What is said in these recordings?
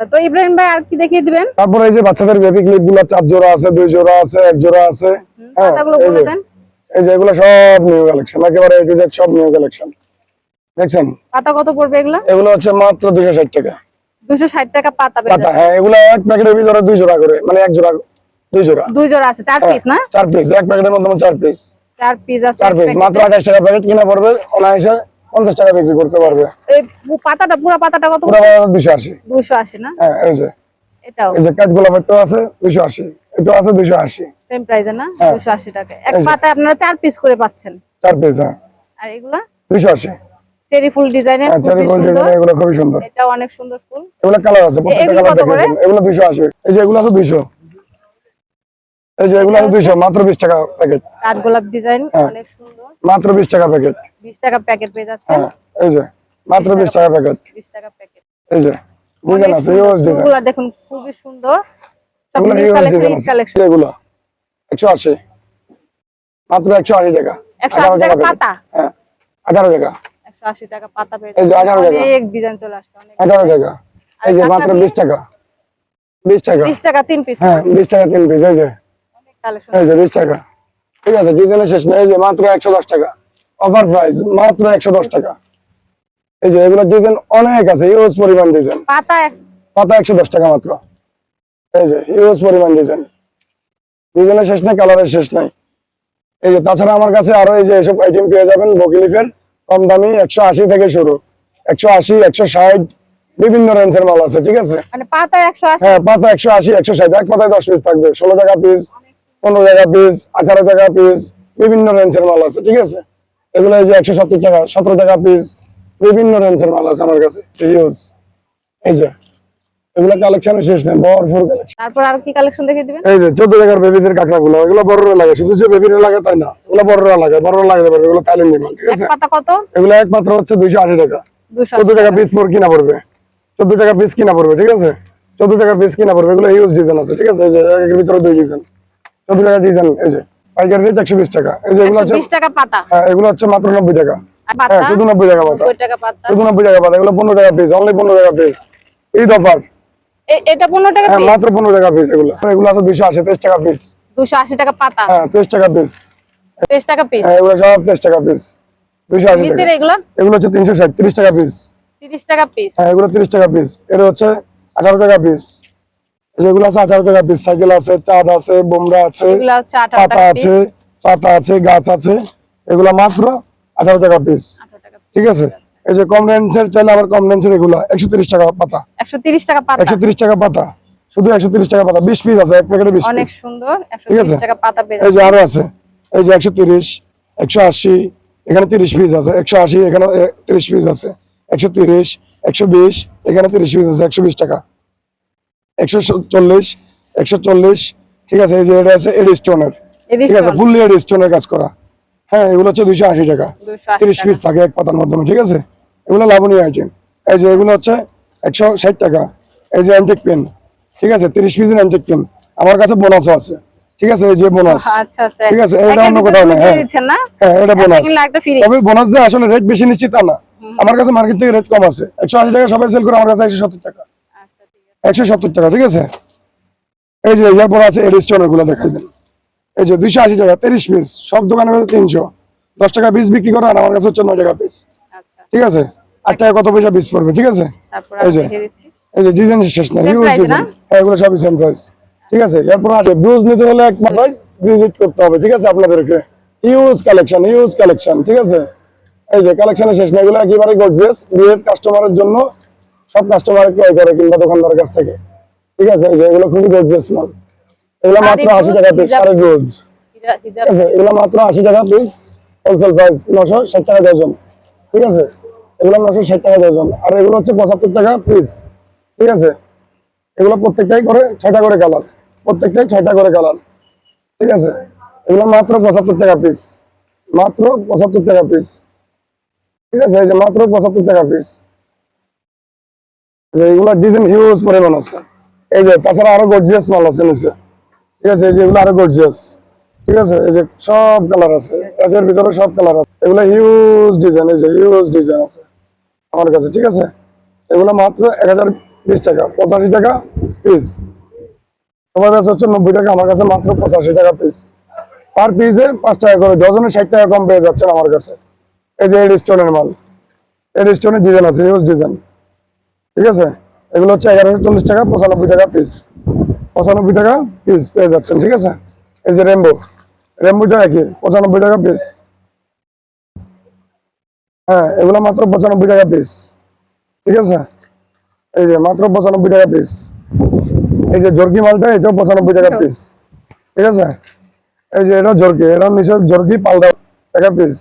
তো ইব্রাহিম ভাই আর কি দেখিয়ে দিবেন? তারপরে এই যে বাচ্চাদের বেবি ক্লিপগুলো চার জোড়া আছে দুই জোড়া আছে এক জোড়া আছে। হ্যাঁ, এই বলে যে- দেন। এই যে এগুলো সব নিউ কালেকশন একেবারে সব নিউ কালেকশন দেখছেন? পাতা কত পড়বে এগুলো? এগুলো হচ্ছে মাত্র দুশো ষাট টাকা। দুশো ষাট টাকা পাতা পাতা হ্যাঁ এগুলো এক প্যাকেটের ভিতরে দুই জোড়া করে মানে এক জোড়া দুই জোড়া। দুই জোড়া আছে চার হ্যাঁ, পিস না? চার পিস এক প্যাকেটের মধ্যে চার পিস চার পিস আছে চার পিস মাত্র এ। আঠাশ টাকা প্যাকেট কিনা পড়বে অনায়াসে পঞ্চাশ টাকা বিক্রি করতে পারবে। এই পাতাটা পুরো পাতাটা কত পুরো দুশো আশি। দুশো আশি না? হ্যাঁ এই যে। এটাও। এই যে কাঠ আছে দুশো আশি। এটা আছে দুশো আশি। সেম প্রাইসে না? হ্যাঁ। দুশো আশি টাকা। এক পাতায় আপনারা চার পিস করে পাচ্ছেন। চার পিস হ্যাঁ। আর এগুলা? দুশো আশি। চেরি ফুল ডিজাইনের হ্যাঁ চারি গোল সুন্দর। এগুলো খুবই সুন্দর। এটাও অনেক সুন্দর ফুল। এগুলো কালার আছে প্রত্যেকটা কালার। এগুলো দুইশো আশি। এই যে এগুলো আছে দুইশো। এই যে এগুলো আছে দুইশো মাত্র বিশ টাকা প্যাকেট কাঠ গোলাপ ডিজাইন হ্যাঁ। অনেক সুন্দর। মাত্র বিশ টাকা প্যাকেট বিশ টাকা প্যাকেট পেয়ে যাচ্ছেন। হ্যাঁ এই যে মাত্র বিশ টাকা প্যাকেট বিশ টাকা প্যাকেট এই যে আছে ইউজ ডিজাইন ফুলগুলা দেখুন খুবই সুন্দর। সব এগুলো নিউ ইউজ কালেকশন এগুলো একশো আশি। মাত্র একশো আশি টাকা। একশো আঠারো আশি টাকা পাতা। হ্যাঁ আঠারো টাকা। একশো আশি টাকা পাতা পেয়ে এই যে। 18 টাকা। অনেক ডিজাইন চলে আসছে অনেক টাকা। এই যে মাত্র কাঁকড়া বিশ টাকা। বিশ টাকা। বিশ টাকা তিন পিস হ্যাঁ বিশ টাকা তিন পিস এই যে। কালেকশন এই যে বিশ টাকা। ঠিক আছে ডিজাইনের শেষ নেই এই যে মাত্র একশো দশ টাকা। অফার প্রাইস মাত্র একশো দশ টাকা। এই যে এগুলো ডিজাইন অনেক আছে ইউজ পরিমাণ ডিজাইন। পাতা পাতা একশো দশ টাকা মাত্র। এই যে ইউজ পরিমাণ ডিজাইন। ডিজাইনের শেষ নেই কালারের শেষ নাই। এই যে তাছাড়া আমার কাছে আরও এই যে এসব আইটেম পেয়ে যাবেন বকিলিফের কম দামি একশো আশি থেকে শুরু। একশো আশি একশো ষাট বিভিন্ন রেঞ্জের মাল আছে ঠিক আছে? মানে পাতা হ্যাঁ পাতা একশো আশি একশো ষাট এক পাতায় দশ পিস থাকবে ষোলো টাকা পিস পনেরো টাকা পিস আঠারো টাকা পিস বিভিন্ন রেঞ্জের মাল আছে ঠিক আছে? এগুলো এই যে একশো সত্তর টাকা সতেরো টাকা পিস বিভিন্ন রেঞ্জের মাল আছে আমার কাছে ইউজ এই যে এগুলো কালেকশনের শেষ নেই ভরপুর কালেকশন তারপর আর কি কালেকশন দেখিয়ে দিবেন? এই যে চোদ্দ টাকার বেবিদের কাঁকড়া এগুলো বড়রা লাগে শুধু যে বেবিরা লাগে তাই না এগুলো বড়রা লাগে বড়রা লাগাতে পারবে এগুলো থাইল্যান্ড মাল ঠিক আছে? পাতা কত? এগুলো একমাত্র হচ্ছে দুইশো আশি টাকা। দুশো চোদ্দ টাকা পিস পর কিনা পড়বে। টাকা পিস কিনা পড়বে ঠিক আছে? চোদ্দ টাকা পিস কিনা পড়বে এগুলো ইউজ ডিজাইন আছে ঠিক আছে? এর ভিতরে দুই ডিজাইন চোদ্দ টাকা ডিজাইন এই যে পাইকারি রেট একশো বিশ টাকা। এই যে এগুলো হচ্ছে টাকা পাতা। হ্যাঁ, এগুলো হচ্ছে মাত্র নব্বই টাকা। হ্যাঁ শুধু নব্বই টাকা পাতা। শুধু নব্বই টাকা পাতা এগুলো পনেরো টাকা পিস অনলি পনেরো টাকা পিস ঈদ অফার এটা পনেরো টাকা হ্যাঁ পিস মাত্র পনেরো টাকা পিস এগুলো। এগুলো আছে দুইশো আশি তেইশ টাকা পিস দুশো আশি টাকা পাতা? হ্যাঁ তেইশ টাকা পিস তেইশ টাকা পিস হ্যাঁ এগুলো সব তেইশ টাকা পিস দুইশো আশি টাকা। এগুলো? এগুলো হচ্ছে তিনশো ষাট তিরিশ টাকা পিস তিরিশ টাকা পিস হ্যাঁ এগুলো তিরিশ টাকা পিস এটা হচ্ছে আঠারো টাকা পিস যেগুলো আছে আঠারো টাকা পিস সাইকেল আছে চাঁদ আছে বোমরা আছে পাতা আছে পাতা আছে গাছ আছে এগুলো মাত্র আঠারো টাকা পিস। ঠিক আছে? এই যে কম রেঞ্জের চাইলে আবার কম রেঞ্জের এগুলো একশো তিরিশ টাকা পাতা। একশো তিরিশ টাকা পাতা। একশো ত্রিশ টাকা পাতা। শুধু একশো তিরিশ টাকা পাতা বিশ পিস আছে এক প্যাকেটে বিশ অনেক সুন্দর ঠিক আছে? এই যে আরও আছে এই যে একশো তিরিশ একশো আশি এখানে তিরিশ পিস আছে একশো আশি এখানে তিরিশ পিস আছে একশো তিরিশ একশো বিশ এখানে তিরিশ পিস আছে একশো বিশ টাকা। একশো চল্লিশ একশো চল্লিশ ঠিক আছে এই যে এটা আছে এডি স্টোনের ঠিক আছে। ফুললি এডি স্টোনের কাজ করা। হ্যাঁ এগুলো হচ্ছে দুইশো আশি টাকা। তিরিশ পিস থাকে এক পাতার মাধ্যমে ঠিক আছে? এগুলো লাভনীয় আইটেম এই যে এগুলো হচ্ছে একশো ষাট টাকা। এই যে অ্যান্টিক পেন ঠিক আছে? তিরিশ পিসের অ্যান্টিক পেন আমার কাছে বোনাসও আছে। ঠিক আছে এই যে বোনাস আচ্ছা আচ্ছা। ঠিক আছে, এটা অন্য কোথাও তুমি না, হ্যাঁ। হ্যাঁ এটা বোনাস তবে বোনাস যে আসলে রেট বেশি নিচ্ছি তা না। আমার কাছে মার্কেট থেকে রেট কম আছে। একশো আশি টাকা সবাই সেল করে আমার কাছে একশো সত্তর টাকা। একশো সত্তর টাকা ঠিক আছে? এই যে এরপর আছে এডিস্টনেরগুলো দেখাই দেন এই যে দুইশো আশি টাকা তিরিশ পিস সব দোকানে তিনশো। দশ টাকা পিস বিক্রি করে আর আমার কাছে হচ্ছে নয় টাকা পিস আচ্ছা। ঠিক আছে? আট টাকা কত পয়সা পিস পড়বে ঠিক আছে? এই যে। এই যে ডিজাইন শেষ Same হিউজ ডিজাইন না? এগুলো সবই সেম প্রাইস ঠিক আছে? এরপর আছে ব্রুজ নিতে হলে এক প্রাইস ভিজিট করতে হবে ঠিক আছে আপনাদেরকে? ইউজ কালেকশন ইউজ কালেকশন ঠিক আছে? এই যে কালেকশনের শেষ নাই এগুলো একেবারে গর্জিয়াস বিয়ের কাস্টমারের জন্য সব কাস্টমার ক্রয় করে কিংবা দোকানদার কাছ থেকে। ঠিক আছে? যে এগুলো খুবই গর্জিয়াস মাল। এগুলো মাত্র আশি টাকা পিস। সাড়ে রোজ ঠিক আছে? এগুলো মাত্র আশি টাকা পিস হোলসেল প্রাইস নশো ষাট টাকা ডজন ঠিক আছে? এগুলো নশো ষাট টাকা ডজন আর এগুলো হচ্ছে পঁচাত্তর টাকা পিস ঠিক আছে? এগুলো প্রত্যেকটাই করে ছয়টা করে কালার প্রত্যেকটাই ছয়টা করে কালার ঠিক আছে? এগুলো মাত্র পঁচাত্তর টাকা পিস মাত্র পঁচাত্তর টাকা পিস ঠিক আছে? এই যে মাত্র পঁচাত্তর টাকা পিস এগুলো ডিজাইন হিউজ পরিমাণ আছে। এই যে তাছাড়া আরও গর্জিয়াস মাল আছে নিচে। ঠিক আছে, এই যে এগুলো আরও গর্জিয়াস ঠিক আছে, এই যে সব কালার আছে। এদের ভিতরে সব কালার আছে। এগুলো হিউজ ডিজাইন এই যে হিউজ ডিজাইন আছে আমার কাছে, ঠিক আছে? এগুলো মাত্র এক হাজার বিশ টাকা, পঁচাশি টাকা পিস সবার কাছে হচ্ছে নব্বই টাকা, আমার কাছে মাত্র পঁচাশি টাকা পিস পার পিসে পাঁচ টাকা করে, ডজনে ষাট টাকা কম পেয়ে যাচ্ছেন আমার কাছে। এই যে এড স্টোনের মাল। এড স্টোনের ডিজাইন আছে ইউজ ডিজাইন ঠিক আছে? এগুলো হচ্ছে এগারোশো চল্লিশ টাকা, পঁচানব্বই টাকা পিস পঁচানব্বই টাকা পিস পেয়ে যাচ্ছেন, ঠিক আছে? এই যে রেমবো রেমবোটা একই, পঁচানব্বই টাকা পিস হ্যাঁ এগুলো মাত্র পঁচানব্বই টাকা পিস ঠিক আছে? এই যে মাত্র পঁচানব্বই টাকা পিস এই যে জর্কি মালটা, এটাও পঁচানব্বই টাকা পিস ঠিক আছে? এই যে এটা জর্কি, এটা নিচে জর্কি পাল্টা টাকা পিস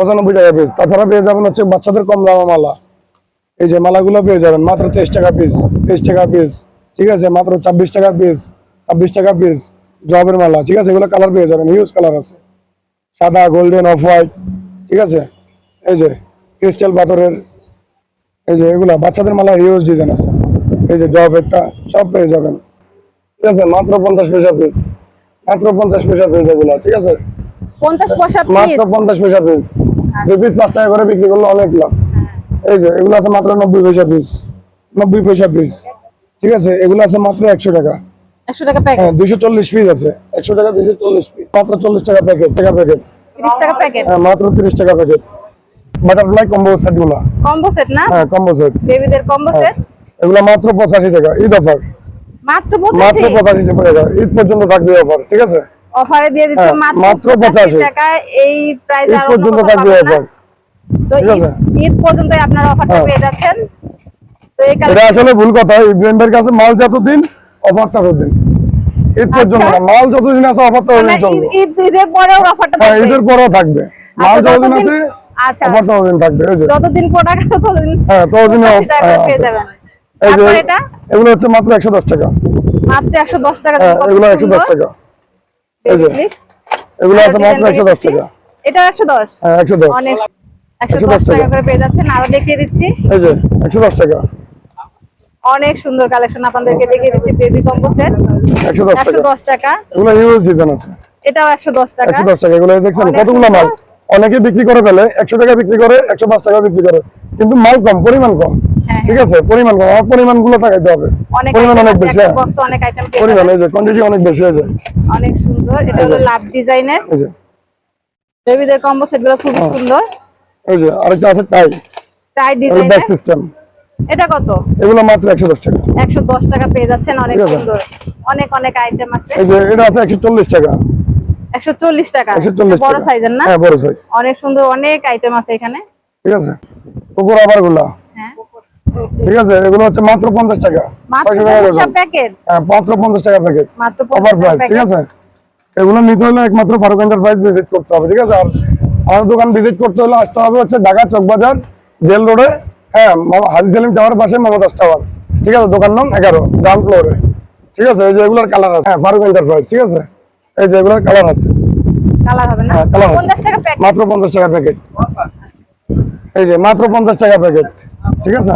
পঁচানব্বই টাকা পিস তাছাড়া পেয়ে যাবেন হচ্ছে বাচ্চাদের কম দামা মালা। এই যে মালাগুলো পেয়ে যাবেন মাত্র তেইশ টাকা পিস তেইশ টাকা পিস ঠিক আছে? মাত্র ছাব্বিশ টাকা পিস ছাব্বিশ টাকা পিস জবের মালা ঠিক আছে? এগুলো কালার পেয়ে যাবেন হিউজ কালার আছে। সাদা গোল্ডেন অফ হোয়াইট ঠিক আছে? এই যে ক্রিস্টাল পাথরের এই যে এগুলা বাচ্চাদের মালা হিউজ ডিজাইন আছে। এই যে জব একটা সব পেয়ে যাবেন। ঠিক আছে? মাত্র পঞ্চাশ পয়সা পিস মাত্র পঞ্চাশ পয়সা পিস এগুলা ঠিক আছে? পঞ্চাশ পয়সা মাত্র পঞ্চাশ পয়সা পিস দুই পিস পাঁচ টাকা করে বিক্রি করলে অনেক লাভ। এই যে এগুলো আছে মাত্র নব্বই পয়সা পিস নব্বই পয়সা পিস ঠিক আছে? এগুলো আছে মাত্র একশো টাকা। একশো টাকা প্যাকেট হ্যাঁ দুইশো চল্লিশ পিস আছে। একশো টাকা দুইশো চল্লিশ পিস মাত্র চল্লিশ টাকা প্যাকেট টাকা প্যাকেট তিরিশ টাকা প্যাকেট হ্যাঁ মাত্র তিরিশ টাকা প্যাকেট বাটারফ্লাই কম্বো সেটগুলা কম্বো সেট না? হ্যাঁ কম্বো সেট বেবিদের কম্বো সেট এগুলো মাত্র পঁচাশি টাকা। ঈদ অফার মাত্র পঁচাশি? টাকা। ঈদ পর্যন্ত থাকবে অফার ঠিক আছে? অফারে দিয়ে দিচ্ছে হ্যাঁ, মাত্র মাত্র পঁচাশি 85 টাকায় এই প্রাইস আর পর্যন্ত থাকবে অফার তো ঈদ- আছে। ঈদ পর্যন্ত আপনারা অফারটা হ্যাঁ। পেয়ে যাচ্ছেন। তো এই এটা আসলে ভুল কথা। ব্র্যান্ডের কাছে মাল যতদিন অফার ততদিন। ঈদ পর্যন্ত আচ্ছা। না মাল যতদিন আছে অফার ততদিন চলবে। ঈদ ঈদের পরেও অফারটা হ্যাঁ থাকবে। ঈদের পরেও থাকবে। মাল আচ্ছা, যতদিন যতদিন- আছে আচ্ছা। অফার থাকবে যতদিন প্রোডাক্ট ততদিন হ্যাঁ ততদিন টাকা পেয়ে আছে। যাবেন। এই যে এটা? এগুলো হচ্ছে মাত্র একশো দশ টাকা। মাত্র একশো দশ টাকা হ্যাঁ দিয়ে কত এগুলো একশো দশ সুন্দর। টাকা এই যে, baby clip। এগুলো আছে মাত্র design একশো দশ দেখিয়ে টাকা। এটা একশো দশ। হ্যাঁ একশো দশ। অনেক। 110 টাকা। করে পেয়ে যাচ্ছেন। আরও দেখিয়ে দিচ্ছি। এই যে একশো দশ টাকা। অনেক সুন্দর কালেকশন আপনাদেরকে দেখিয়ে দিচ্ছি বেবি কম্বো সেট একশো দশ একশো টাকা। দশ টাকা। এগুলো ইউজ ডিজাইন আছে। এটাও একশো দশ টাকা। একশো দশ টাকা। এগুলো দেখছেন কতগুলো মাল? অনেকে বিক্রি করে ফেলে একশো টাকা বিক্রি করে একশো পাঁচ টাকা বিক্রি করে। কিন্তু মাল কম পরিমাণ কম। ঠিক আছে পরিমাণ কম আমার পরিমাণগুলো থাকাইতে হবে। পরিমাণ অনেক বেশি হ্যাঁ। পরিমাণ এই যে কোয়ান্টিটি অনেক বেশি হয়ে যায় অনেক সুন্দর এটা হলো লাভ ডিজাইনের। এই যে। বেবিদের কম্বো সেটগুলো খুব হ্যাঁ। সুন্দর। এই যে আরেকটা আছে টাই টাই ব্যাক সিস্টেম এটা কত? এগুলো মাত্র একশো দশ টাকা। একশো দশ টাকা পেয়ে যাচ্ছেন অনেক সুন্দর। অনেক অনেক আইটেম আছে। এই যে এটা আছে একশো চল্লিশ টাকা। একশো চল্লিশ টাকা। একশো চল্লিশ বড় সাইজের না? হ্যাঁ বড় সাইজ অনেক সুন্দর অনেক আইটেম আছে এখানে। ঠিক আছে। কুকুর আবারগুলা। হ্যাঁ। ঠিক আছে এগুলো হচ্ছে মাত্র পঞ্চাশ টাকা। মাত্র ছয়শো টাকা ডজন প্যাকেট হ্যাঁ মাত্র পঞ্চাশ টাকা প্যাকেট মাত্র 50 প্রাইস ঠিক আছে? এগুলো নিতে হলে একমাত্র ফারুক এন্টারপ্রাইজ ভিজিট করতে হবে ঠিক আছে? আর আমার দোকান ভিজিট করতে হলে আসতে হবে হচ্ছে ঢাকা চকবাজার জেল রোডে হ্যাঁ হাজি সেলিম টাওয়ার পাশে মমতাজ টাওয়ার। ঠিক আছে দোকান নাম এগারো গ্রাউন্ড ফ্লোরে ঠিক আছে এই যে এগুলোর কালার আছে। হ্যাঁ ফারুক এন্টারপ্রাইজ ঠিক আছে? এই যে এগুলোর কালার আছে। কালার হবে না? হ্যাঁ কালার মাত্র পঞ্চাশ টাকা প্যাকেট এই যে মাত্র পঞ্চাশ টাকা প্যাকেট ঠিক আছে?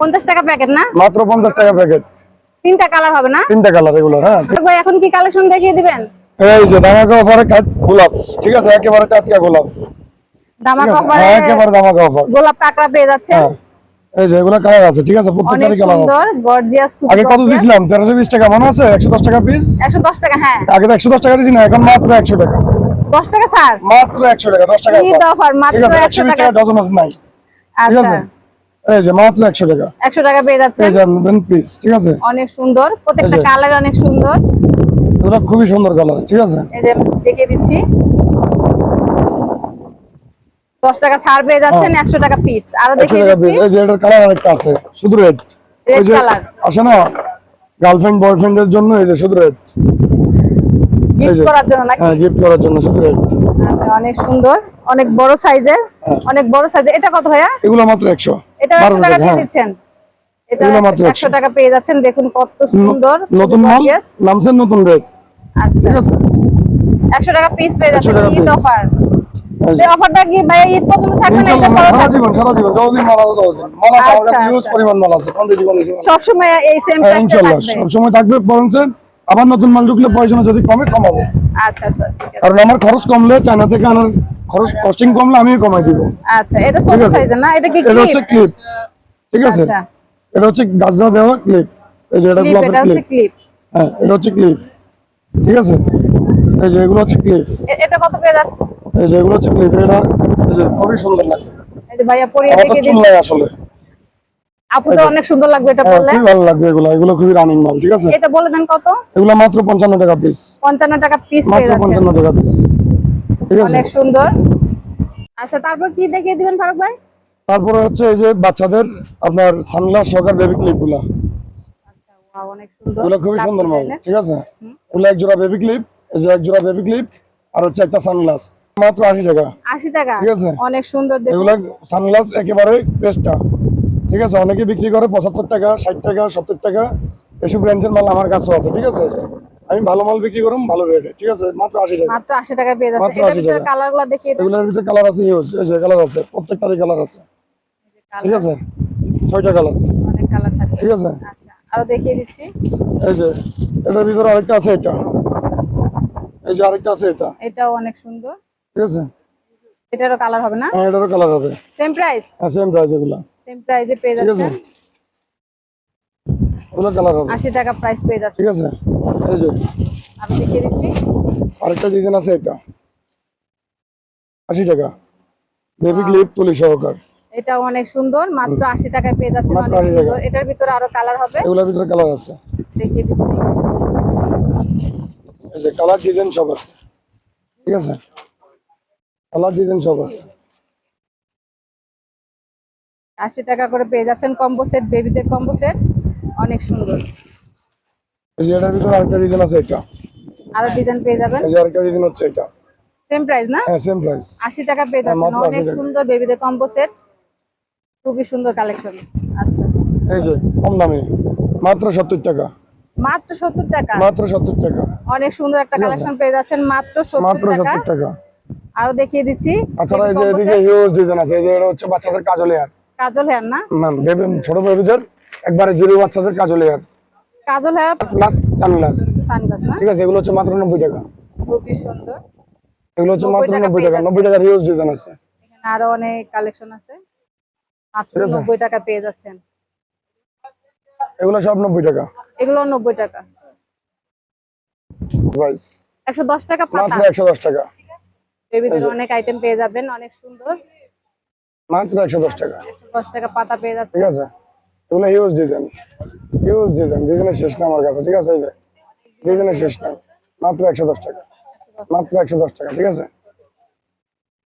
পঞ্চাশ টাকা প্যাকেট না? মাত্র পঞ্চাশ টাকা প্যাকেট তিনটা কালার হবে না? তিনটা কালার এগুলো হ্যাঁ। ভাই এখন কি কালেকশন দেখিয়ে দিবেন? এই যে ধামাকা অফারে কাজ গোলাপ। ঠিক আছে একেবারে টাটকা গোলাপ। ধামাক ঠিক অফারে হ্যাঁ, একেবারে ধামাকা অফার গোলাপ কাঁকড়া পেয়ে যাচ্ছেন। হ্যাঁ। এই যে এগুলো কালার আছে ঠিক আছে প্রত্যেকটারই কালার আছে। সুন্দর গর্জিয়াস আগে কত তেরোশো বিশ টাকা মনে আছে? একশো দশ টাকা পিস একশো দশ টাকা হ্যাঁ। আগে তো একশো দশ টাকা দিয়েছি না এখন মাত্র একশো টাকা। দশ টাকা ছাড়? মাত্র একশো টাকা দশ টাকা ঈদ ছাড়। মাত্র 100 একশো টাকা। ডজন আছে নাই। আচ্ছা। এই যে মাত্র একশো টাকা। একশো টাকা পেয়ে যাচ্ছে। এই যে পিস ঠিক আছে? অনেক সুন্দর। প্রত্যেকটা কালার অনেক সুন্দর। এগুলো খুবই সুন্দর কালার ঠিক আছে? এই যে দেখিয়ে দিচ্ছি। দশ টাকা ছাড় পেয়ে যাচ্ছেন একশো টাকা পিস আরও দেখিয়ে দিচ্ছি। এই যে এটার কালার আরেকটা আছে শুধু রেড যে color। আসে না গার্লফ্রেন্ড বয়ফ্রেন্ডের জন্য এই যে শুধু রেড গিফট করার জন্য নাকি? হ্যাঁ গিফট করার জন্য শুধু রেড আচ্ছা অনেক সুন্দর অনেক বড় সাইজের হ্যাঁ। অনেক বড় সাইজের এটা কত ভাইয়া? এগুলো মাত্র একশো। এটা একশো টাকা দিয়ে দিচ্ছেন। এটা এগুলো মাত্র একশো 100 টাকা পেয়ে যাচ্ছেন। দেখুন কত সুন্দর নতুন মাল gorgeous। নতুন রেড আচ্ছা। ঠিক আছে? একশো টাকা পিস পেয়ে যাচ্ছেন ঈদ অফার এই অফারটা কি ভাইয়া ঈদ পর্যন্ত থাকবে না? এটা পরে সারা জীবন সারা জীবন যতদিন মাল আছে ততদিন। মাল আছে আমার হিউজ। পরিমাণ মাল আছে কোয়ান্টিটি কোয়ান্টিটি সবসময় এই সেম থাকবে। সব সময় থাকবে বরঞ্চ আবার নতুন মাল ঢুকলে পয়সা যদি কমে কমাবো। আচ্ছা আচ্ছা কারণ আমার খরচ কমলে চায়না থেকে আনার খরচ কস্টিং কমলে আমি কমাই দিব। আচ্ছা এটা ছোট ঠিক আছে। সাইজের না? এটা কি এটা হচ্ছে ক্লিপ ঠিক আছে? আচ্ছা। এটা হচ্ছে গাছরা দেওয়া ক্লিপ এই যে এটা ক্লিপ ব্লকের ক্লিপ হ্যাঁ এটা হচ্ছে ক্লিপ ঠিক আছে? এই যে এগুলো হচ্ছে ক্লিপ এটা কত পেয়ে যাচ্ছে? এই যে এগুলো হচ্ছে ক্লিপ এটা এই যে খুবই সুন্দর লাগে। এই যে ভাইয়া পরিয়ে দেখে দিন লাগে আসলে। আপু তো অনেক সুন্দর লাগবে এটা হ্যাঁ, পরলে খুবই ভালো লাগবে এগুলো? এগুলো খুবই রানিং মাল ঠিক আছে? এটা বলে দেন কত? এগুলো মাত্র পঞ্চান্ন টাকা পিস পঞ্চান্ন টাকা পিস পেয়ে মাত্র যাচ্ছে পঞ্চান্ন টাকা পিস ঠিক আছে? অনেক সুন্দর। আচ্ছা তারপর কি দেখিয়ে দিবেন ফারুক ভাই? তারপরে হচ্ছে এই যে বাচ্চাদের আপনার সানগ্লাস বেবি ক্লিপগুলা। Wow, অনেক সুন্দর। এগুলো খুবই সুন্দর মাল ঠিক আছে? এগুলো এক জোড়া বেবি ক্লিপ এই যে এক জোড়া বেবি ক্লিপ আর হচ্ছে একটা সানগ্লাস। মাত্র আশি টাকা। আশি টাকা। ঠিক আছে। অনেক সুন্দর এগুলা সানগ্লাস একেবারে বেস্টটা ঠিক আছে? অনেকে বিক্রি করে পঁচাত্তর টাকা ষাট টাকা সত্তর টাকা এসব রেঞ্জের মাল আমার কাছেও আছে ঠিক আছে? আমি ভালো মাল বিক্রি করুম ভালো রেটে ঠিক আছে? মাত্র আশি টাকা। মাত্র আশি টাকা পেয়ে যাচ্ছে। এটার ভিতরে টাকা। কালার দেখিয়ে দেন। এগুলোর ভিতরে কালার আছে ইউজ এই যে কালার আছে প্রত্যেকটারই কালার আছে। ঠিক আছে? ছয়টা কালার অনেক কালার ঠিক আছে? আচ্ছা আরও দেখিয়ে দিচ্ছি। এই যে এটার ভিতরে আরেকটা আছে এটা। এই যে আরেকটা আছে এটা। এটাও অনেক সুন্দর। ঠিক আছে? এটারও কালার হবে না? হ্যাঁ এটারও কালার হবে। সেম প্রাইস হ্যাঁ সেম প্রাইস এগুলো। সেম প্রাইসে পেয়ে যাচ্ছে এগুলো কালার হবে। আশি টাকা প্রাইস পেয়ে যাচ্ছে ঠিক আছে? এই যে। আমি দেখিয়ে দিচ্ছি। আরেকটা ডিজাইন আছে এটা। আশি টাকা। বেবি ক্লিপ তুলি সহকার। এটা অনেক সুন্দর মাত্র আশি টাকায় পেয়ে যাচ্ছে অনেক সুন্দর। এটার ভিতরে আরও কালার হবে। এগুলোর ভিতরে কালার আছে। দেখিয়ে দিচ্ছি। এই যে কালার ডিজাইন সব আছে। ঠিক আছে? কালার ডিজাইন সব আছে আশি টাকা করে পেয়ে যাচ্ছেন কম্বো সেট বেবিদের কম্বো সেট অনেক সুন্দর। এই যে এটার ভিতরে আরেকটা ডিজাইন আছে এটা। আরও ডিজাইন পেয়ে যাবেন? এই যে আরেকটা ডিজাইন হচ্ছে এটা। সেম প্রাইস না? হ্যাঁ সেম প্রাইস আশি টাকা পেয়ে যাচ্ছেন। মাত্র 80 অনেক সুন্দর বেবিদের কম্বো সেট খুবই সুন্দর কালেকশন আচ্ছা। এই যে কম দামে। মাত্র সত্তর টাকা। মাত্র সত্তর টাকা। মাত্র সত্তর টাকা। অনেক সুন্দর একটা কালেকশন পেয়ে যাচ্ছেন মাত্র মাত্র সত্তর টাকা। সত্তর টাকা। আরও দেখিয়ে দিচ্ছি। তাছাড়া এই যে এদিকে হিউজ ডিজাইন আছে এই যে এটা হচ্ছে বাচ্চাদের কাজল হেয়ার কাজল হেয়ার না? ম্যাম বেবি ছোট বেবিদের একবারে জিরো বাচ্চাদের কাজল হেয়ার কাজল হেয়ার প্লাস সানগ্লাস সানগ্লাস না? ঠিক আছে এগুলো হচ্ছে মাত্র নব্বই টাকা। খুবই সুন্দর। এগুলো হচ্ছে 90 মাত্র টাকা নব্বই পেয়ে টাকা। যাচ্ছে। নব্বই টাকার হিউজ ডিজাইন আছে। এখানে আরও অনেক কালেকশন আছে। মাত্র ঠিক আছে। নব্বই টাকা পেয়ে যাচ্ছেন। এগুলো সব নব্বই টাকা। এগুলো নব্বই টাকা। প্রাইস একশো দশ টাকা পাতা। মাত্র একশো দশ টাকা। বেবিদের অনেক আইটেম পেয়ে যাবেন অনেক সুন্দর। মাত্র একশো দশ টাকা। একশো দশ টাকা পাতা পেয়ে যাচ্ছে। ঠিক আছে? এগুলো হিউজ ডিজাইন হিউজ ডিজাইন ডিজাইনের শেষ না আমার কাছে ঠিক আছে? এই যে ডিজাইনের শেষ না। মাত্র একশো দশ টাকা। মাত্র একশো দশ টাকা ঠিক আছে?